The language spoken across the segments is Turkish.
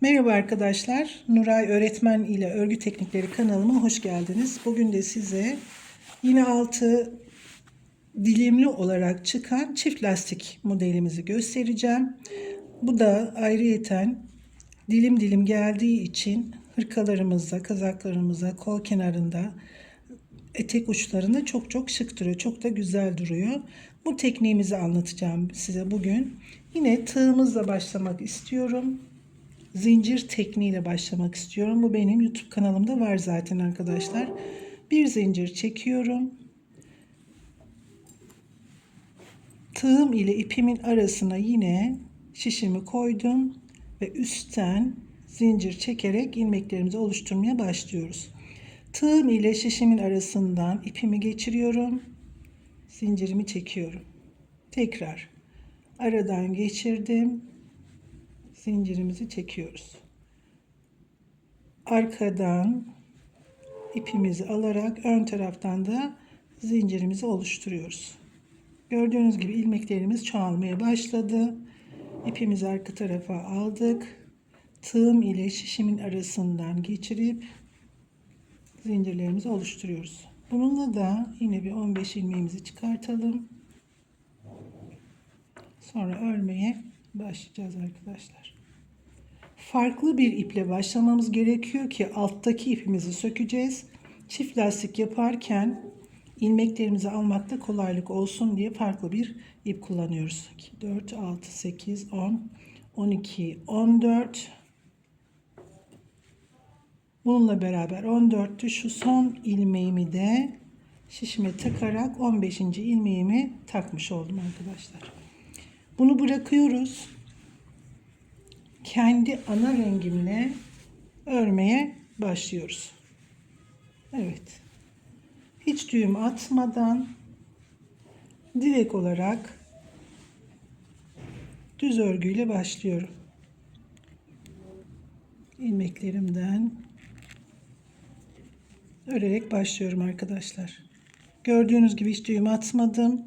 Merhaba arkadaşlar. Nuray Öğretmen ile Örgü Teknikleri kanalıma hoş geldiniz. Bugün de size yine altı dilimli olarak çıkan çift lastik modelimizi göstereceğim. Bu da ayrıyeten dilim dilim geldiği için hırkalarımızda, kazaklarımıza, kol kenarında, etek uçlarında çok çok şık duruyor. Çok da güzel duruyor. Bu tekniğimizi anlatacağım size bugün. Yine tığımızla başlamak istiyorum zincir tekniğiyle başlamak istiyorum. Bu benim YouTube kanalımda var zaten arkadaşlar. Bir zincir çekiyorum. Tığım ile ipimin arasına yine şişimi koydum ve üstten zincir çekerek ilmeklerimizi oluşturmaya başlıyoruz. Tığım ile şişimin arasından ipimi geçiriyorum. Zincirimi çekiyorum. Tekrar aradan geçirdim zincirimizi çekiyoruz. Arkadan ipimizi alarak ön taraftan da zincirimizi oluşturuyoruz. Gördüğünüz gibi ilmeklerimiz çoğalmaya başladı. İpimizi arka tarafa aldık. Tığım ile şişimin arasından geçirip zincirlerimizi oluşturuyoruz. Bununla da yine bir 15 ilmeğimizi çıkartalım. Sonra örmeye başlayacağız arkadaşlar. Farklı bir iple başlamamız gerekiyor ki alttaki ipimizi sökeceğiz. Çift lastik yaparken ilmeklerimizi almakta kolaylık olsun diye farklı bir ip kullanıyoruz. 2, 4, 6, 8, 10, 12, 14. Bununla beraber 14'tü. Şu son ilmeğimi de şişime takarak 15. ilmeğimi takmış oldum arkadaşlar. Bunu bırakıyoruz. Kendi ana rengimle örmeye başlıyoruz. Evet. Hiç düğüm atmadan direkt olarak düz örgüyle başlıyorum. ilmeklerimden örerek başlıyorum arkadaşlar. Gördüğünüz gibi hiç düğüm atmadım.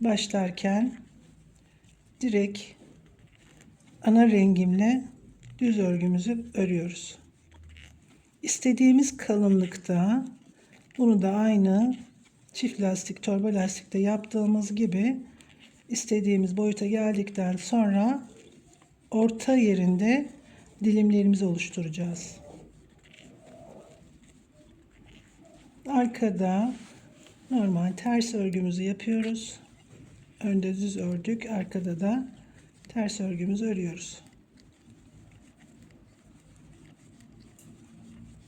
Başlarken direkt ana rengimle düz örgümüzü örüyoruz. İstediğimiz kalınlıkta bunu da aynı çift lastik torba lastikte yaptığımız gibi istediğimiz boyuta geldikten sonra orta yerinde dilimlerimizi oluşturacağız. Arkada normal ters örgümüzü yapıyoruz. Önde düz ördük, arkada da ters örgümüzü örüyoruz.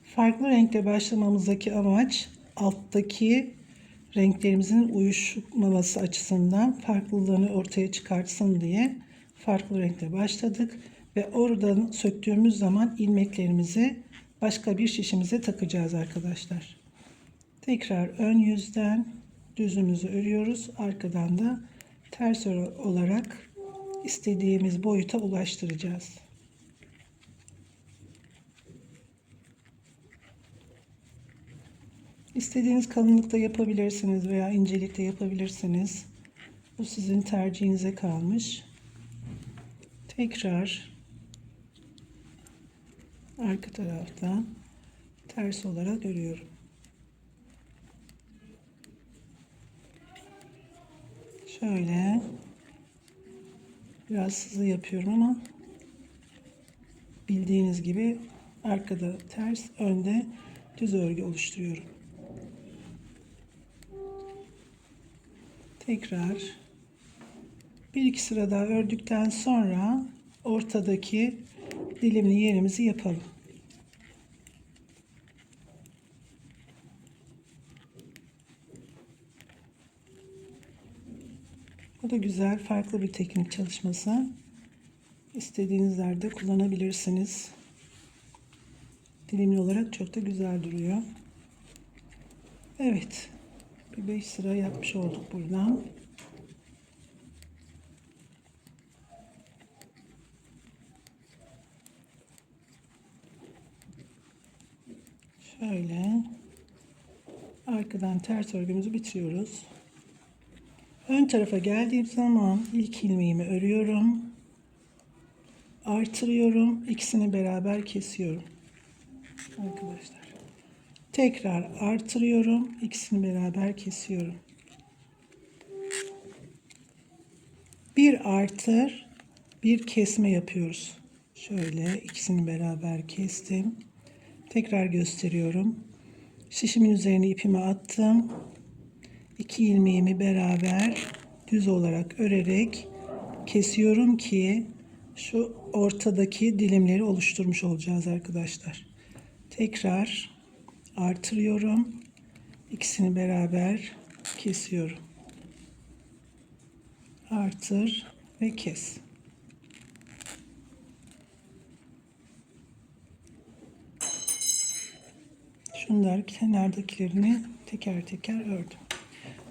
Farklı renkle başlamamızdaki amaç alttaki renklerimizin uyuşmaması açısından farklılığını ortaya çıkartsın diye farklı renkle başladık ve oradan söktüğümüz zaman ilmeklerimizi başka bir şişimize takacağız arkadaşlar. Tekrar ön yüzden düzümüzü örüyoruz. Arkadan da ters olarak istediğimiz boyuta ulaştıracağız. İstediğiniz kalınlıkta yapabilirsiniz veya incelikte yapabilirsiniz. Bu sizin tercihinize kalmış. Tekrar arka taraftan ters olarak örüyorum. Şöyle biraz hızlı yapıyorum ama bildiğiniz gibi arkada ters, önde düz örgü oluşturuyorum. Tekrar bir iki sıra daha ördükten sonra ortadaki dilimli yerimizi yapalım. Bu da güzel, farklı bir teknik çalışması. İstediğiniz yerde kullanabilirsiniz. Dilimli olarak çok da güzel duruyor. Evet. Bir 5 sıra yapmış olduk buradan. Şöyle arkadan ters örgümüzü bitiriyoruz. Ön tarafa geldiğim zaman ilk ilmeğimi örüyorum. artırıyorum. İkisini beraber kesiyorum. Arkadaşlar. Tekrar artırıyorum. İkisini beraber kesiyorum. Bir artır, bir kesme yapıyoruz. Şöyle ikisini beraber kestim. Tekrar gösteriyorum. Şişimin üzerine ipimi attım. İki ilmeğimi beraber düz olarak örerek kesiyorum ki şu ortadaki dilimleri oluşturmuş olacağız arkadaşlar. Tekrar artırıyorum. İkisini beraber kesiyorum. Artır ve kes. Şunlar kenardakilerini teker teker ördüm.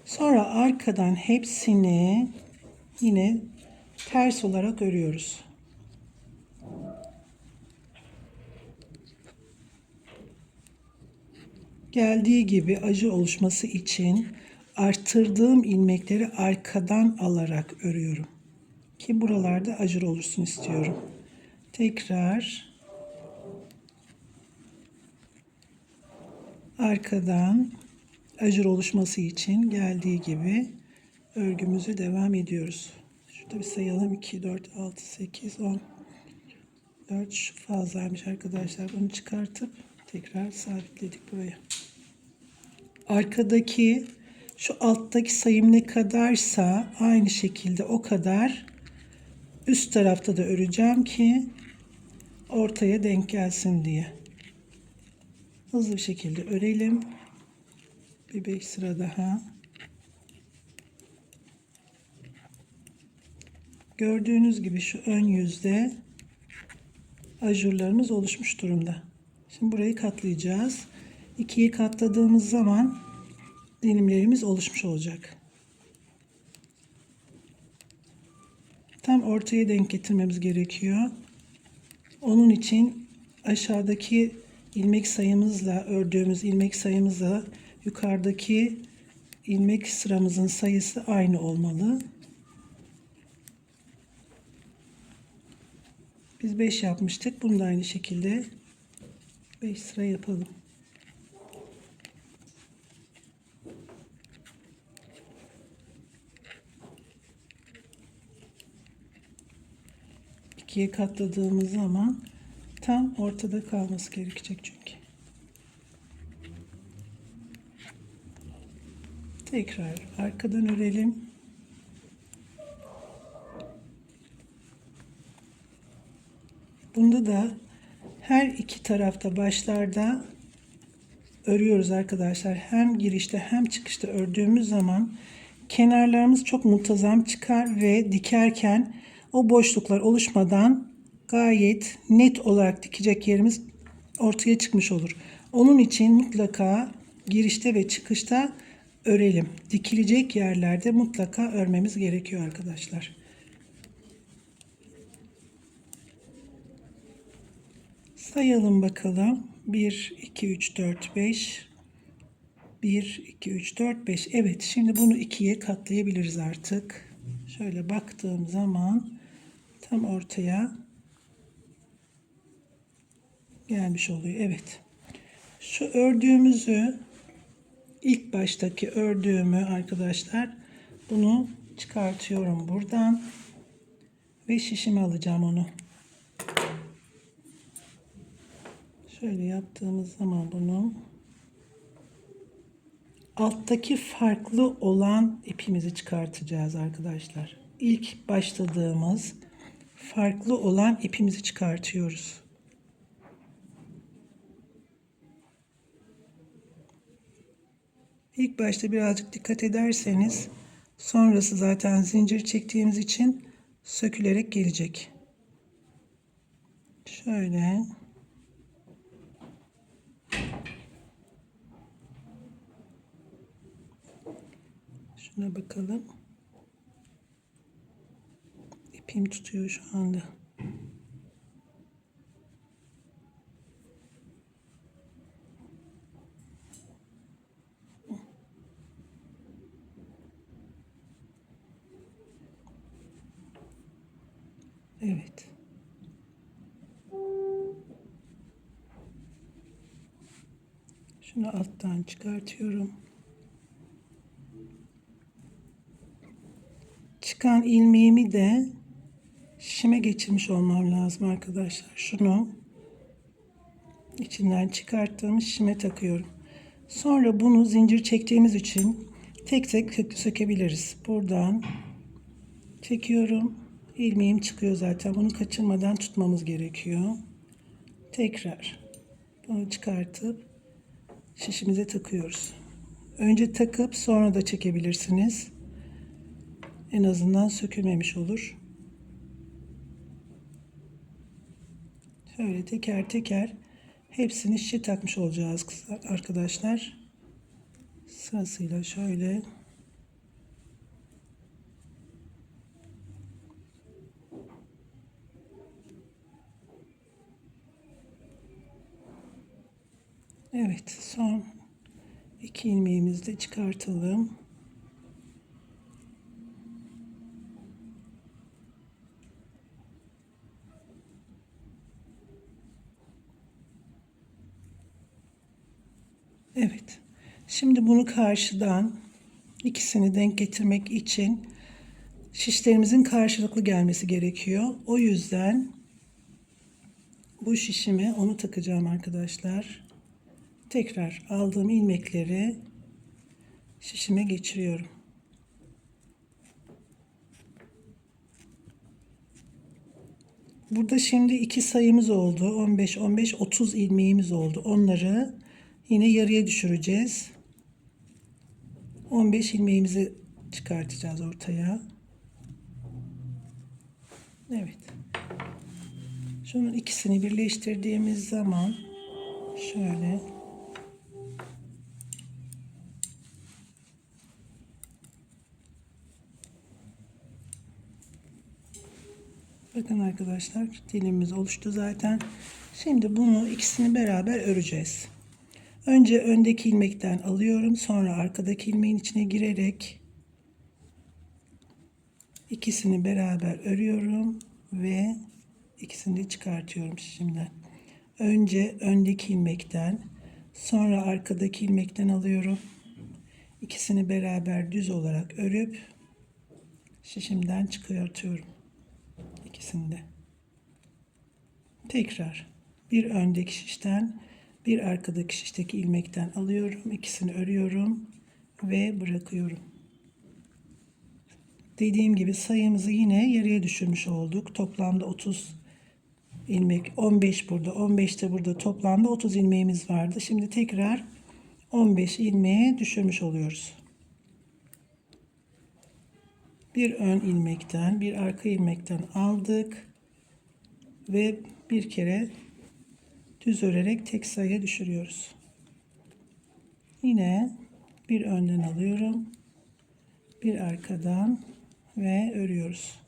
Sonra arkadan hepsini yine ters olarak örüyoruz. Geldiği gibi acı oluşması için arttırdığım ilmekleri arkadan alarak örüyorum. Ki buralarda acır olursun istiyorum. Tekrar arkadan acır oluşması için geldiği gibi örgümüze devam ediyoruz. Şurada bir sayalım. 2, 4, 6, 8, 10. 4 şu fazlaymış arkadaşlar. Bunu çıkartıp tekrar sabitledik buraya. Arkadaki şu alttaki sayım ne kadarsa aynı şekilde o kadar üst tarafta da öreceğim ki ortaya denk gelsin diye. Hızlı bir şekilde örelim. Bir 5 sıra daha. Gördüğünüz gibi şu ön yüzde ajurlarımız oluşmuş durumda. Şimdi burayı katlayacağız. İkiyi katladığımız zaman dilimlerimiz oluşmuş olacak. Tam ortaya denk getirmemiz gerekiyor. Onun için aşağıdaki ilmek sayımızla ördüğümüz ilmek sayımızla yukarıdaki ilmek sıramızın sayısı aynı olmalı. Biz 5 yapmıştık. Bunu da aynı şekilde 5 sıra yapalım. ikiye katladığımız zaman tam ortada kalması gerekecek çünkü. Tekrar arkadan örelim. Bunda da her iki tarafta başlarda örüyoruz arkadaşlar. Hem girişte hem çıkışta ördüğümüz zaman kenarlarımız çok muntazam çıkar ve dikerken o boşluklar oluşmadan gayet net olarak dikecek yerimiz ortaya çıkmış olur. Onun için mutlaka girişte ve çıkışta örelim. Dikilecek yerlerde mutlaka örmemiz gerekiyor arkadaşlar. Sayalım bakalım. 1, 2, 3, 4, 5. 1, 2, 3, 4, 5. Evet şimdi bunu ikiye katlayabiliriz artık. Şöyle baktığım zaman tam ortaya gelmiş oluyor. Evet. Şu ördüğümüzü ilk baştaki ördüğümü arkadaşlar bunu çıkartıyorum buradan ve şişime alacağım onu. Şöyle yaptığımız zaman bunu alttaki farklı olan ipimizi çıkartacağız arkadaşlar. İlk başladığımız farklı olan ipimizi çıkartıyoruz. İlk başta birazcık dikkat ederseniz sonrası zaten zincir çektiğimiz için sökülerek gelecek. Şöyle Şuna bakalım. İpim tutuyor şu anda. Evet. Şunu alttan çıkartıyorum. Çıkan ilmeğimi de şişime geçirmiş olmam lazım arkadaşlar. Şunu içinden çıkarttığım şişime takıyorum. Sonra bunu zincir çektiğimiz için tek tek sökebiliriz. Buradan çekiyorum. İlmeğim çıkıyor zaten. Bunu kaçırmadan tutmamız gerekiyor. Tekrar bunu çıkartıp şişimize takıyoruz. Önce takıp sonra da çekebilirsiniz. En azından sökülmemiş olur. Şöyle teker teker hepsini şişe takmış olacağız arkadaşlar. Sırasıyla şöyle Evet, son iki ilmeğimizi de çıkartalım. Evet. Şimdi bunu karşıdan ikisini denk getirmek için şişlerimizin karşılıklı gelmesi gerekiyor. O yüzden bu şişime onu takacağım arkadaşlar. Tekrar aldığım ilmekleri şişime geçiriyorum. Burada şimdi iki sayımız oldu. 15 15 30 ilmeğimiz oldu. Onları yine yarıya düşüreceğiz. 15 ilmeğimizi çıkartacağız ortaya. Evet. Şunun ikisini birleştirdiğimiz zaman şöyle Bakın arkadaşlar dilimiz oluştu zaten. Şimdi bunu ikisini beraber öreceğiz. Önce öndeki ilmekten alıyorum. Sonra arkadaki ilmeğin içine girerek ikisini beraber örüyorum ve ikisini de çıkartıyorum şimdiden. Önce öndeki ilmekten, sonra arkadaki ilmekten alıyorum. İkisini beraber düz olarak örüp şişimden çıkartıyorum. İkisini de. Tekrar bir öndeki şişten bir arkadaki şişteki ilmekten alıyorum. ikisini örüyorum ve bırakıyorum. Dediğim gibi sayımızı yine yarıya düşürmüş olduk. Toplamda 30 ilmek 15 burada 15 de burada toplamda 30 ilmeğimiz vardı. Şimdi tekrar 15 ilmeğe düşürmüş oluyoruz. Bir ön ilmekten bir arka ilmekten aldık ve bir kere düz örerek tek sayıya düşürüyoruz. Yine bir önden alıyorum. Bir arkadan ve örüyoruz.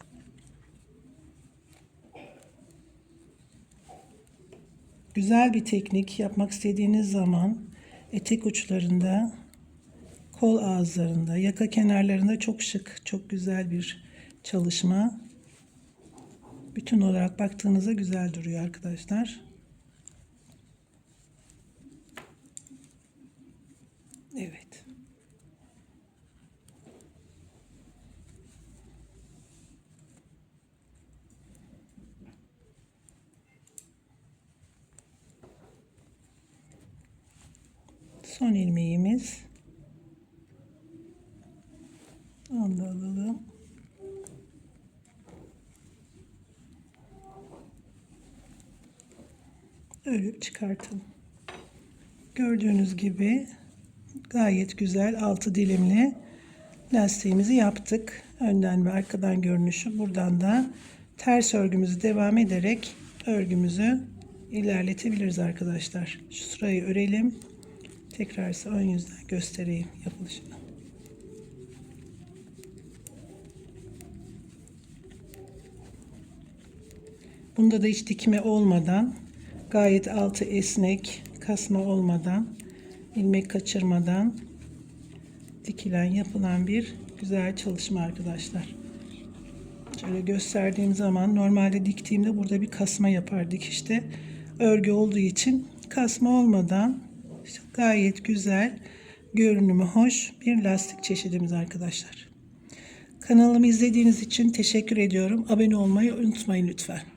Güzel bir teknik yapmak istediğiniz zaman etek uçlarında, kol ağızlarında, yaka kenarlarında çok şık, çok güzel bir çalışma. Bütün olarak baktığınızda güzel duruyor arkadaşlar. Evet. Son ilmeğimiz. Onu da alalım. Örüp çıkartalım. Gördüğünüz gibi gayet güzel altı dilimli lastiğimizi yaptık. Önden ve arkadan görünüşü. Buradan da ters örgümüzü devam ederek örgümüzü ilerletebiliriz arkadaşlar. Şu sırayı örelim. Tekrar size ön yüzden göstereyim yapılışını. Bunda da hiç dikme olmadan gayet altı esnek kasma olmadan ilmek kaçırmadan dikilen yapılan bir güzel çalışma arkadaşlar. Şöyle gösterdiğim zaman normalde diktiğimde burada bir kasma yapar dikişte. Örgü olduğu için kasma olmadan Gayet güzel, görünümü hoş bir lastik çeşidimiz arkadaşlar. Kanalımı izlediğiniz için teşekkür ediyorum. Abone olmayı unutmayın lütfen.